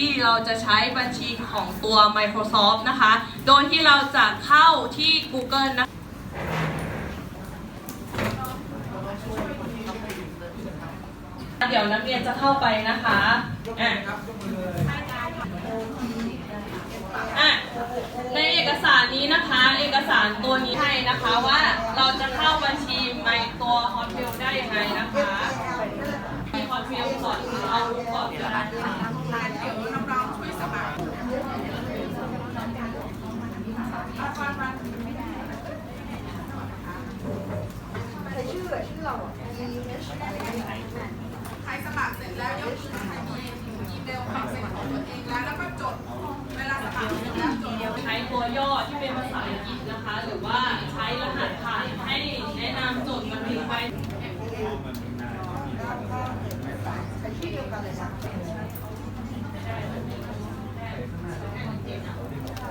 ที่เราจะใช้บัญชีของตัว Microsoft นะคะ โดยที่เราจะเข้าที่ Google นะเดี๋ยวนักเรียนจะเข้าไปนะคะอะในเอกสารนี้นะคะ เอกสารตัวนี้ให้นะคะว่าเราจะเข้าบัญชีไมตัว Hotmail ได้ยังไงนะคะมี Hotmail ก่อนเอาก่อนนะคะ ใครสมัครเสร็จแล้วยกมือใครมีอีเมลของเป็นของตัวเองแล้วแล้วก็จด เวลาสมัครเสร็จแล้วจดใช้ตัวย่อที่เป็นภาษาอังกฤษนะคะ หรือว่าใช้รหัสผ่านให้แนะนำจดบันทึกไว้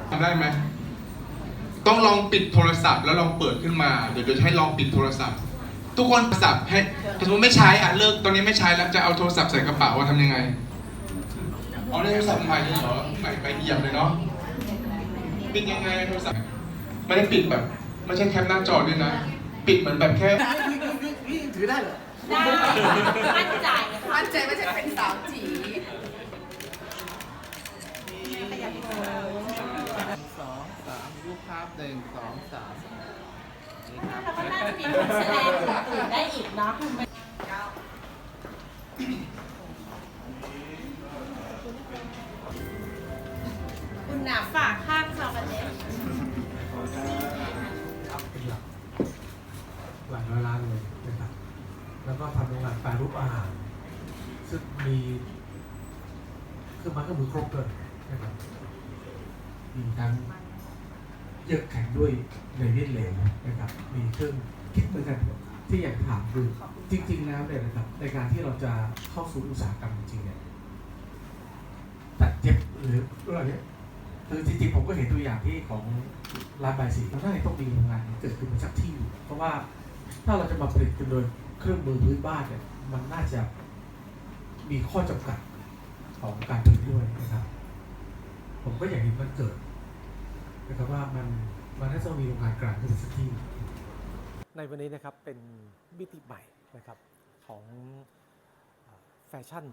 ทำได้ไหม ต้องลองปิดโทรศัพท์แล้วลองเปิดขึ้นมา เดี๋ยวจะให้ลองปิดโทรศัพท์ ทุกคนโทรศัพท์ให้สมมติไม่ใช้อะเลิกตอนนี้ไม่ใช้แล้วจะเอาโทรศัพท์ใส่กระเป๋าว่าทำยังไงเอาในโทรศัพท์ใหม่เลยเหรอใหม่ไปเหยียบเลยเนาะปิดยังไงโทรศัพท์ไม่ได้ปิดแบบไม่ใช่แคปหน้าจอด้วยนะ ปิดเหมือนแบบแค่ถือได้เหรอได้มั่นใจมั่นใจว่าจะเป็นสาวจีสองสามรูปภาพหนึ่งสองสามนี่ครับเราก็น่าจะมีคนแสดง อีกเนาะคุณหนาฝากข้างเรากันเลยหลายร้อยล้านเลยนะครับแล้วก็ทำโรงงานแปรรูปอาหาร ซึ่งมีเครื่องไม้เครื่องมือครบเลยนะครับมีทั้งเยือกแข็งด้วยในนิดเหลวนะครับ มีเครื่องคิดเหมือนกัน ที่อยากถามคือจริง ๆ แล้วเนี่ยนะครับ ในการที่เราจะเข้าสู่อุตสาหกรรมจริงๆเนี่ยตัดเย็บหรืออะไรเนี่ยคือจริงๆผมก็เห็นตัวอย่างที่ของร้านบายสีเราน่าจะต้องมีโรงงานเกิดขึ้นมาสักที่อยู่เพราะว่าถ้าเราจะมาผลิตกันโดยเครื่องมือพื้นบ้านเนี่ยมันน่าจะมีข้อจำกัดของการผลิตด้วยนะครับ ผมก็อยากเห็นมันเกิดนะครับว่ามันมันน่าจะมีโรงงานกลางขึ้นมาสักที่ ในวันนี้นะครับเป็นมิติใหม่นะครับของแฟชั่น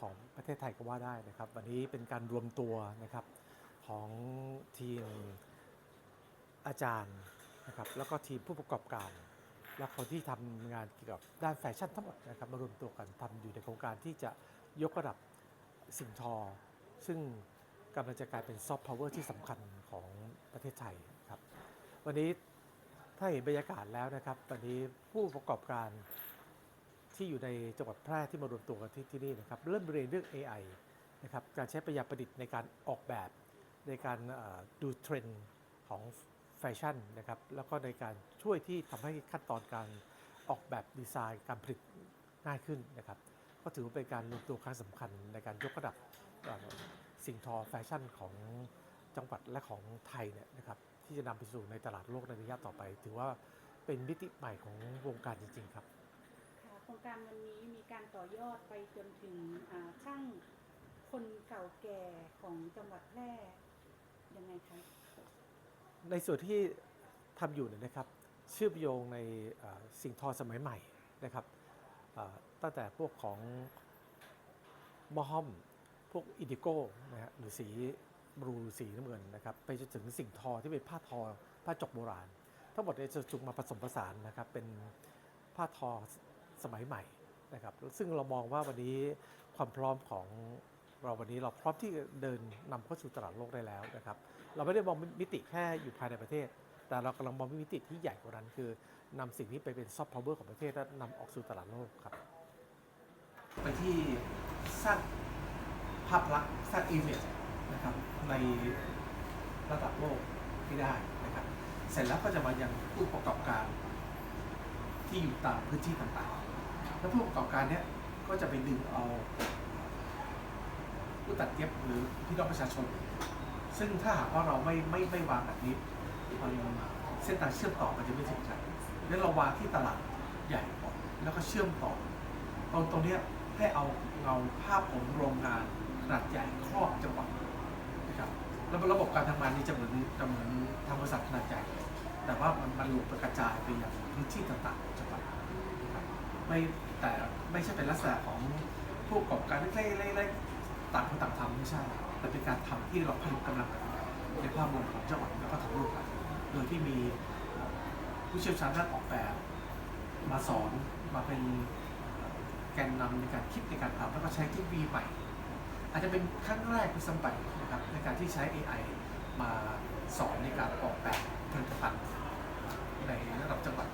ของประเทศไทยก็ว่าได้นะครับ วันนี้เป็นการรวมตัวนะครับของทีมอาจารย์นะครับแล้วก็ทีมผู้ประกอบการ และคนที่ทำงานเกี่ยวกับด้านแฟชั่นทั้งหมดนะครับมารวมตัวกันทำอยู่ในโครงการที่จะยกระดับสิ่งทอ ซึ่งกำลังจะกลายเป็นซอฟต์พาวเวอร์ที่สำคัญของประเทศไทยครับวันนี้ ถ้าเห็นบรรยากาศแล้วนะครับ ตอนนี้ผู้ประกอบการที่อยู่ในจังหวัดแพร่ที่มารวมตัวกันที่ที่นี่นะครับเริ่มเรียนเรื่อง AI นะครับการใช้ปัญญาประดิษฐ์ในการออกแบบในการดูเทรนด์ของแฟชั่นนะครับแล้วก็ในการช่วยที่ทำให้ขั้นตอนการออกแบบดีไซน์การผลิตง่ายขึ้นนะครับก็ถือว่าเป็นการรวมตัวครั้งสำคัญในการยกระดับสิ่งทอแฟชั่นของจังหวัดและของไทยเนี่ยนะครับ ที่จะนำไปสู่ในตลาดโลกในระยะต่อไป ถือว่าเป็นมิติใหม่ของวงการจริง ๆ ครับค่ะโครงการวันนี้มีการต่อยอดไปจนถึงอ่าช่างคนเก่าแก่ของจังหวัดแพร่ยังไงคะในส่วนที่ทำอยู่เนี่ยนะครับเชื่อมโยงในเอ่อสิ่งทอสมัยใหม่นะครับเอ่อตั้งแต่พวกของมอฮัมพวกอินดิโก้นะฮะหรือสี บลูสีน้ำเงินนะครับไปจนถึงสิ่งทอที่เป็นผ้าทอผ้าจกโบราณ ทั้งหมดเนี่ยจะจุกมาผสมผสานนะครับเป็นผ้าทอสมัยใหม่นะครับซึ่งเรามองว่าวันนี้ความพร้อมของเราวันนี้เราพร้อมที่เดินนำเข้าสู่ตลาดโลกได้แล้วนะครับเราไม่ได้มองมิติแค่อยู่ภายในประเทศ แต่เรากำลังมองมิติที่ใหญ่กว่านั้น คือนำสิ่งนี้ไปเป็นซอฟต์พาวเวอร์ของประเทศและนำออกสู่ตลาดโลกครับไปที่สร้างภาพลักษณ์สร้างอีเมจ นะครับในระดับโลกให้ได้นะครับ เสร็จแล้วก็จะมายังผู้ประกอบการที่อยู่ตามพื้นที่ต่างๆ แล้วผู้ประกอบการเนี้ยก็จะไปดึงเอาผู้ตัดเย็บหรือพี่น้องประชาชน ซึ่งถ้าหากว่าเราไม่ไม่ไม่วางแบบนี้มันเส้นทางเชื่อมต่อมันจะไม่ถึงกันงั้นเราวางที่ตลาดใหญ่ก่อนแล้วก็เชื่อมต่อ ตรงตรงเนี้ยให้เอาเงาภาพของโรงงานขนาดใหญ่ครอบจังหวัด นะครับแล้วระบบการทำงานนี้จะเหมือนจะเหมือนทางบริษัทขนาดใหญ่เลยแต่ว่ามันมันหลุดกระจายไปยังพื้นที่ต่างๆของจังหวัดนะครับไม่แต่ไม่ใช่เป็นลักษณะของผู้ประกอบการเล็กๆๆต่างคนต่างทำไม่ใช่ แต่เป็นการทำที่เราผลิตกำลังกันในภาพรวมของจังหวัดแล้วก็ทำร่วมกันโดยที่มีผู้เชี่ยวชาญด้านออกแบบมาสอนมาเป็นแกนนำในการคิดในการทำแล้วก็ใช้เทคโนโลยีใหม่ อาจจะเป็นครั้งแรกที่สมัยนะครับในการที่ใช้ AI มาสอนในการออกแบบผลิตภัณฑ์ในระดับจังหวัด